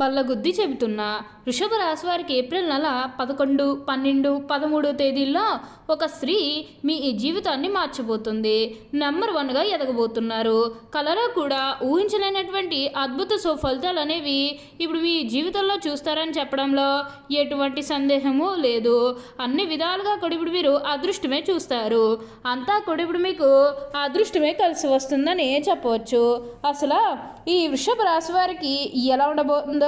బల్లగుద్ది చెబుతున్నా. వృషభ రాశి వారికి ఏప్రిల్ నెల పదకొండు పన్నెండు పదమూడు తేదీల్లో ఒక స్త్రీ మీ జీవితాన్ని మార్చబోతుంది నెంబర్ వన్గా ఎదగబోతున్నారు. కలలో కూడా ఊహించలేనటువంటి అద్భుత సుఫలితాలు అనేవి ఇప్పుడు మీ జీవితంలో చూస్తారని చెప్పడంలో ఎటువంటి సందేహము లేదు. అన్ని విధాలుగా కూడా ఇప్పుడు మీరు అదృష్టమే చూస్తారు. అంతా కూడా ఇప్పుడు మీకు అదృష్టమే కలిసి వస్తుందని చెప్పవచ్చు. అసలు ఈ వృషభ రాశి వారికి ఎలా ఉండబోతుందో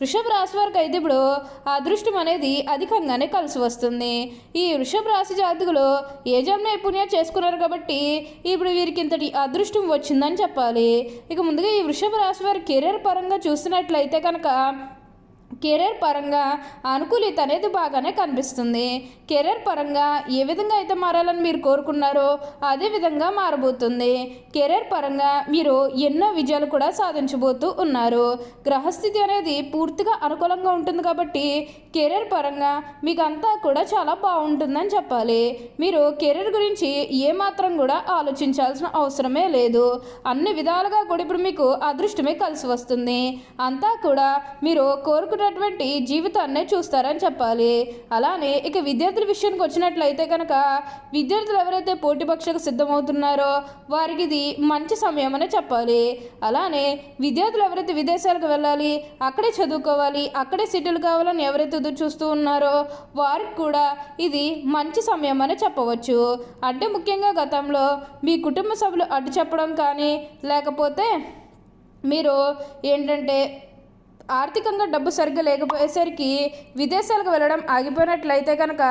వృషభ రాశి వారికి అయితే ఇప్పుడు అదృష్టం అనేది అధికంగానే కలిసి వస్తుంది. ఈ వృషభ రాశి జాతకులు ఏ నైపుణ్యాలు నైపుణ్యం చేసుకున్నారు కాబట్టి ఇప్పుడు వీరికి ఇంతటి అదృష్టం వచ్చిందని చెప్పాలి. ఇక ముందుగా ఈ వృషభ రాశి వారి కెరీర్ పరంగా చూసినట్లయితే కనుక కెరీర్ పరంగా అనుకూలిత అనేది బాగానే కనిపిస్తుంది. కెరీర్ పరంగా ఏ విధంగా అయితే మారాలని మీరు కోరుకున్నారో అదే విధంగా మారబోతుంది. కెరీర్ పరంగా మీరు ఎన్నో విజయాలు కూడా సాధించబోతూ ఉన్నారు. గ్రహస్థితి అనేది పూర్తిగా అనుకూలంగా ఉంటుంది కాబట్టి కెరీర్ పరంగా మీకు అంతా కూడా చాలా బాగుంటుందని చెప్పాలి. మీరు కెరీర్ గురించి ఏమాత్రం కూడా ఆలోచించాల్సిన అవసరమే లేదు. అన్ని విధాలుగా కూడా ఇప్పుడు మీకు అదృష్టమే కలిసి వస్తుంది. అంతా కూడా మీరు కోరుకున్నటువంటి జీవితాన్నే చూస్తారని చెప్పాలి. అలానే ఇక విద్యార్థుల విషయానికి వచ్చినట్లయితే కనుక విద్యార్థులు ఎవరైతే పోటీ పరీక్షకు సిద్ధమవుతున్నారో వారికి ఇది మంచి సమయం అనే చెప్పాలి. అలానే విద్యార్థులు ఎవరైతే విదేశాలకు వెళ్ళాలి అక్కడే చదువుకోవాలి అక్కడే సెటిల్ కావాలని ఎవరైతే ఎదురు చూస్తూ ఉన్నారో వారికి కూడా ఇది మంచి సమయం అని చెప్పవచ్చు. అంటే ముఖ్యంగా గతంలో మీ కుటుంబ సభ్యులు అడ్డు చెప్పడం కానీ లేకపోతే మీరు ఏంటంటే ఆర్థికంగా డబ్బు సరిగ్గా లేకపోయేసరికి విదేశాలకు వెళ్ళడం ఆగిపోయినట్లయితే కనుక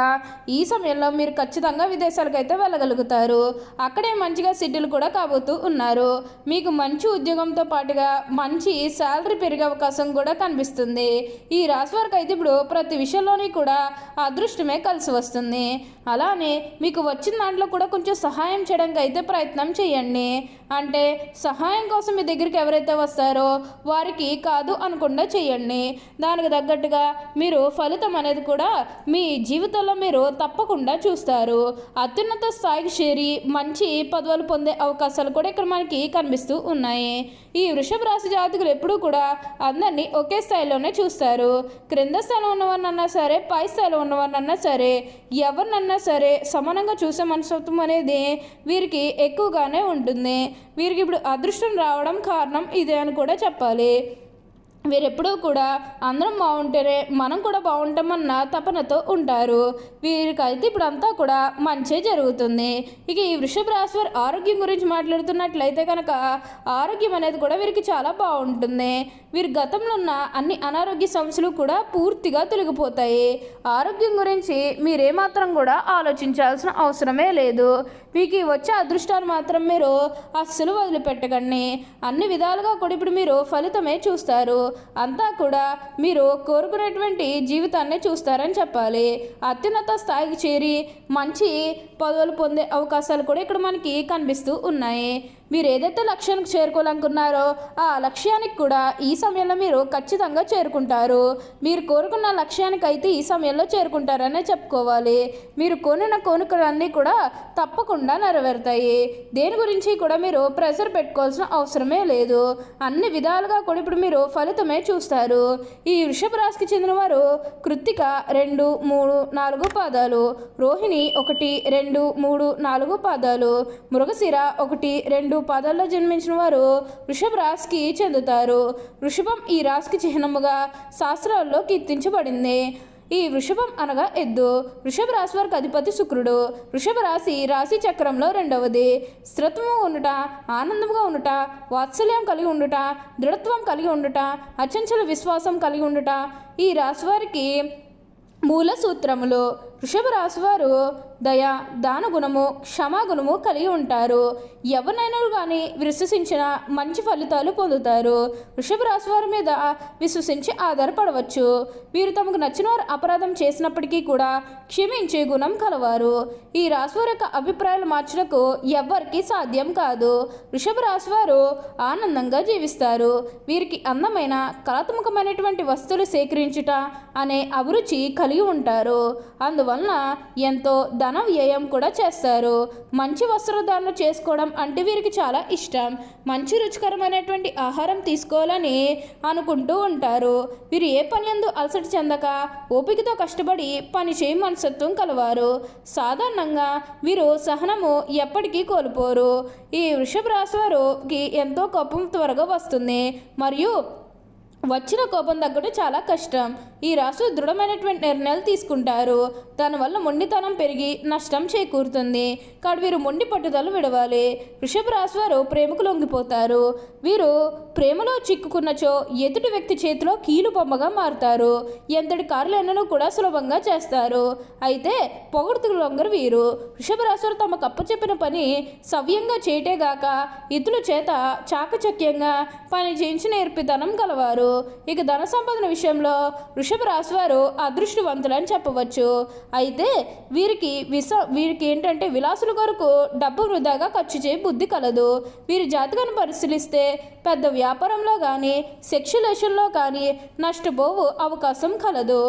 ఈ సమయంలో మీరు ఖచ్చితంగా విదేశాలకు అయితే వెళ్ళగలుగుతారు. అక్కడే మంచిగా సిటీలు కూడా కాబోతూ ఉన్నారు. మీకు మంచి ఉద్యోగంతో పాటుగా మంచి శాలరీ పెరిగే అవకాశం కూడా కనిపిస్తుంది. ఈ రాశి వారికి అయితే ఇప్పుడు ప్రతి విషయంలోని కూడా అదృష్టమే కలిసి వస్తుంది. అలానే మీకు వచ్చిన దాంట్లో కూడా కొంచెం సహాయం చేయడానికి అయితే ప్రయత్నం చేయండి. అంటే సహాయం కోసం మీ దగ్గరికి ఎవరైతే వస్తారో వారికి కాదు అనకుండా చేయండి. దానికి తగ్గట్టుగా మీరు ఫలితం అనేది కూడా మీ జీవితంలో మీరు తప్పకుండా చూస్తారు. అత్యున్నత స్థాయికి చేరి మంచి పదవులు పొందే అవకాశాలు కూడా ఇక్కడ మనకి కనిపిస్తూ ఉన్నాయి. ఈ వృషభ రాశి జాతకులు ఎప్పుడూ కూడా అందరినీ ఒకే స్థాయిలోనే చూస్తారు. క్రింద స్థాయిలో ఉన్నవారినన్నా సరే పై స్థాయిలో ఉన్నవారినన్నా సరే ఎవరినన్నా సరే సమానంగా చూసే మనస్తత్వం అనేది వీరికి ఎక్కువగానే ఉంటుంది. వీరికి ఇప్పుడు అదృష్టం రావడం కారణం ఇదే అని కూడా చెప్పాలి. వీరెప్పుడూ కూడా అందరం బాగుంటేనే మనం కూడా బాగుంటామన్న తపనతో ఉంటారు. వీరికైతే ఇప్పుడు అంతా కూడా మంచే జరుగుతుంది. ఇక ఈ వృషభ రాశి వారి ఆరోగ్యం గురించి మాట్లాడుతున్నట్లయితే కనుక ఆరోగ్యం అనేది కూడా వీరికి చాలా బాగుంటుంది. వీరి గతంలో ఉన్న అన్ని అనారోగ్య సమస్యలు కూడా పూర్తిగా తొలగిపోతాయి. ఆరోగ్యం గురించి మీరేమాత్రం కూడా ఆలోచించాల్సిన అవసరమే లేదు. మీకు వచ్చే అదృష్టాన్ని మాత్రం మీరు అస్సలు వదిలిపెట్టకండి. అన్ని విధాలుగా కూడా ఇప్పుడు మీరు ఫలితమే చూస్తారు. అంతా కూడా మీరు కోరుకునేటువంటి జీవితాన్ని చూస్తారని చెప్పాలి. అత్యున్నత స్థాయికి చేరి మంచి పదవులు పొందే అవకాశాలు కూడా ఇక్కడ మనకి కనిపిస్తూ ఉన్నాయి. మీరు ఏదైతే లక్ష్యానికి చేరుకోవాలనుకున్నారో ఆ లక్ష్యానికి కూడా ఈ సమయంలో మీరు ఖచ్చితంగా చేరుకుంటారు. మీరు కోరుకున్న లక్ష్యానికి అయితే ఈ సమయంలో చేరుకుంటారనే చెప్పుకోవాలి. మీరు కొనిన కోరికలన్నీ కూడా తప్పకుండా నెరవేరుతాయి. దేని గురించి కూడా మీరు ప్రెషర్ పెట్టుకోవాల్సిన అవసరమే లేదు. అన్ని విధాలుగా కూడా ఇప్పుడు మీరు ఫలితమే చూస్తారు. ఈ వృషభ రాశికి చెందిన వారు కృత్తిక రెండు మూడు నాలుగు పాదాలు రోహిణి ఒకటి రెండు మూడు నాలుగు పాదాలు మృగశిర ఒకటి రెండు పాదాల్లో జన్మించిన వారు వృషభ రాశికి చెందుతారు. వృషభం ఈ రాశికి చిహ్నముగా శాస్త్రాల్లో కీర్తించబడింది. ఈ వృషభం అనగా ఎద్దు. వృషభ రాశి వారికి అధిపతి శుక్రుడు. వృషభ రాశి రాశి చక్రంలో రెండవది. స్థిరత్వము ఉండుట ఆనందంగా ఉండుట వాత్సల్యం కలిగి ఉండుట దృఢత్వం కలిగి ఉండుట అచంచల విశ్వాసం కలిగి ఉండుట ఈ రాశి వారికి మూల సూత్రములు. వృషభ రాశివారు దయ దాన గుణము క్షమాగుణము కలిగి ఉంటారు. ఎవరినైనా కానీ విశ్వసించిన మంచి ఫలితాలు పొందుతారు. వృషభ రాశివారి మీద విశ్వసించి ఆధారపడవచ్చు. వీరు తమకు నచ్చిన వారు అపరాధం చేసినప్పటికీ కూడా క్షమించే గుణం కలవారు. ఈ రాశివారి యొక్క అభిప్రాయాలు మార్చడకు ఎవ్వరికీ సాధ్యం కాదు. వృషభ రాశివారు ఆనందంగా జీవిస్తారు. వీరికి అందమైన కళాత్మకమైనటువంటి వస్తువులు సేకరించుట అనే అభిరుచి కలిగి ఉంటారు. అందువల్ల అందువలన ఎంతో ధన వ్యయం కూడా చేస్తారు. మంచి వస్త్రధారణ చేసుకోవడం అంటే వీరికి చాలా ఇష్టం. మంచి రుచికరమైనటువంటి ఆహారం తీసుకోవాలని అనుకుంటూ ఉంటారు. వీరు ఏ పని ఎందు అలసట చెందక ఓపికతో కష్టపడి పని చేయి మనసత్వం కలవారు. సాధారణంగా వీరు సహనము ఎప్పటికీ కోల్పోరు. ఈ వృషభ రాశి వారికి ఎంతో కోపం త్వరగా వస్తుంది. మరియు వచ్చిన కోపం తగ్గడం చాలా కష్టం. ఈ రాసు దృఢమైనటువంటి నిర్ణయాలు తీసుకుంటారు. దానివల్ల మొండితనం పెరిగి నష్టం చేకూరుతుంది. కాబట్టి వీరు మొండి పట్టుదల విడవాలి. వృషభ రాశి వారు ప్రేమకు లొంగిపోతారు. వీరు ప్రేమలో చిక్కుకున్నచో ఎదుటి వ్యక్తి చేతిలో కీలు బొమ్మగా మారుతారు. ఎంతటి కార్యాలను కూడా సులభంగా చేస్తారు. అయితే పొగడుతులు లొంగరు వీరు. వృషభ రాశి వారు తమకు అప్పచెప్పిన పని సవ్యంగా చేయటేగాక ఇతరుల చేత చాకచక్యంగా పని చేయించి నేర్పితనం గలవారు. ఇక ధన సంపాదన విషయంలో వృషభ రాశి వారు అదృష్టవంతులని చెప్పవచ్చు. అయితే వీరికి విస వీరికి ఏంటంటే విలాసుల కొరకు డబ్బు వృధాగా ఖర్చు చేయ బుద్ధి కలదు. వీరి జాతకాన్ని పరిశీలిస్తే పెద్ద వ్యాపారంలో కానీ సెక్షులేషన్లో కానీ నష్టపోవు అవకాశం కలదు.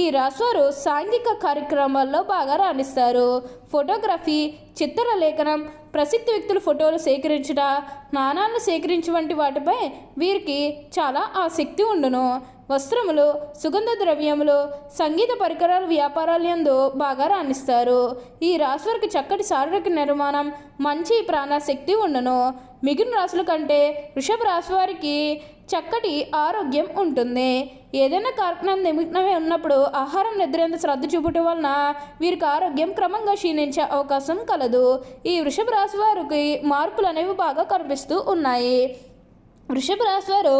ఈ రాశివారు సాంఘిక కార్యక్రమాల్లో బాగా రాణిస్తారు. ఫోటోగ్రఫీ చిత్రలేఖనం ప్రసిద్ధ వ్యక్తుల ఫోటోలు సేకరించుట నాణాలను సేకరించు వంటి వాటిపై వీరికి చాలా ఆసక్తి ఉండును. వస్త్రములు సుగంధ ద్రవ్యములు సంగీత పరికరాల వ్యాపారాలందు బాగా రాణిస్తారు. ఈ రాశి వారికి చక్కటి శారీరక నిర్మాణం మంచి ప్రాణశక్తి ఉండును. మిగిలిన రాశుల కంటే వృషభ రాశి వారికి చక్కటి ఆరోగ్యం ఉంటుంది. ఏదైనా కార్యక్రమం నిమిత్తమే ఉన్నప్పుడు ఆహారం నిద్రేంత శ్రద్ధ చూపటం వలన వీరికి ఆరోగ్యం క్రమంగా క్షీణించే అవకాశం కలదు. ఈ వృషభ రాశి వారికి మార్పులు అనేవి బాగా కనిపిస్తూ ఉన్నాయి. వృషభ రాశి వారు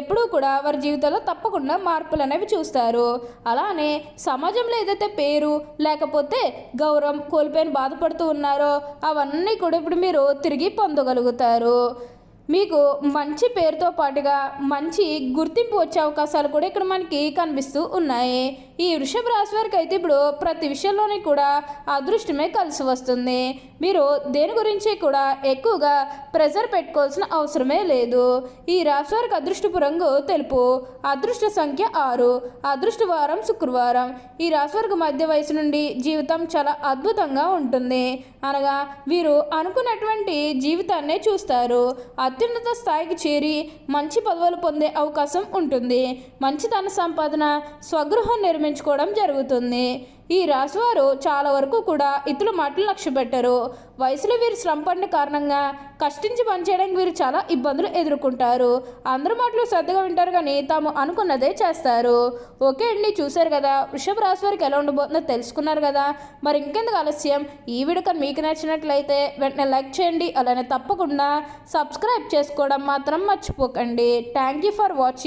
ఎప్పుడూ కూడా వారి జీవితంలో తప్పకుండా మార్పులు అనేవి చూస్తారు. అలానే సమాజంలో ఏదైతే పేరు లేకపోతే గౌరవం కోల్పోయిన బాధపడుతూ ఉన్నారో అవన్నీ కూడా ఇప్పుడు మీరు తిరిగి పొందగలుగుతారు. మీకు మంచి పేరుతో పాటుగా మంచి గుర్తింపు వచ్చే అవకాశాలు కూడా ఇక్కడ మనకి కనిపిస్తూ ఉన్నాయి. ఈ వృషభ రాశి వారికి అయితే ఇప్పుడు ప్రతి విషయంలోనే కూడా అదృష్టమే కలిసి వస్తుంది. మీరు దేని గురించి కూడా ఎక్కువగా ప్రెజర్ పెట్టుకోవాల్సిన అవసరమే లేదు. ఈ రాశి వారికి అదృష్టపు రంగు తెలుపు అదృష్ట సంఖ్య ఆరు అదృష్ట వారం శుక్రవారం. ఈ రాశి వారికి మధ్య వయసు నుండి జీవితం చాలా అద్భుతంగా ఉంటుంది. అనగా వీరు అనుకున్నటువంటి జీవితాన్నే చూస్తారు. అత్యున్నత స్థాయికి చేరి మంచి పదవులు పొందే అవకాశం ఉంటుంది. మంచి ధన సంపాదన స్వగృహం నిర్మించుకోవడం జరుగుతుంది. ఈ రాశివారు చాలా వరకు కూడా ఇతరుల మాటలు లక్ష్య పెట్టరు. వయసులో వీరు శ్రమ పడిన కారణంగా కష్టించి పనిచేయడానికి వీరు చాలా ఇబ్బందులు ఎదుర్కొంటారు. అందరి మాటలు శ్రద్ధగా వింటారు కానీ తాము అనుకున్నదే చేస్తారు. ఓకే అండి చూశారు కదా. వృషభ రాశి వారికి ఎలా ఉండబోతుందో తెలుసుకున్నారు కదా. మరి ఇంకెందుకు ఆలస్యం? ఈ వీడియో కానీ మీకు నచ్చినట్లయితే వెంటనే లైక్ చేయండి. అలానే తప్పకుండా సబ్స్క్రైబ్ చేసుకోవడం మాత్రం మర్చిపోకండి. Thank you for watching.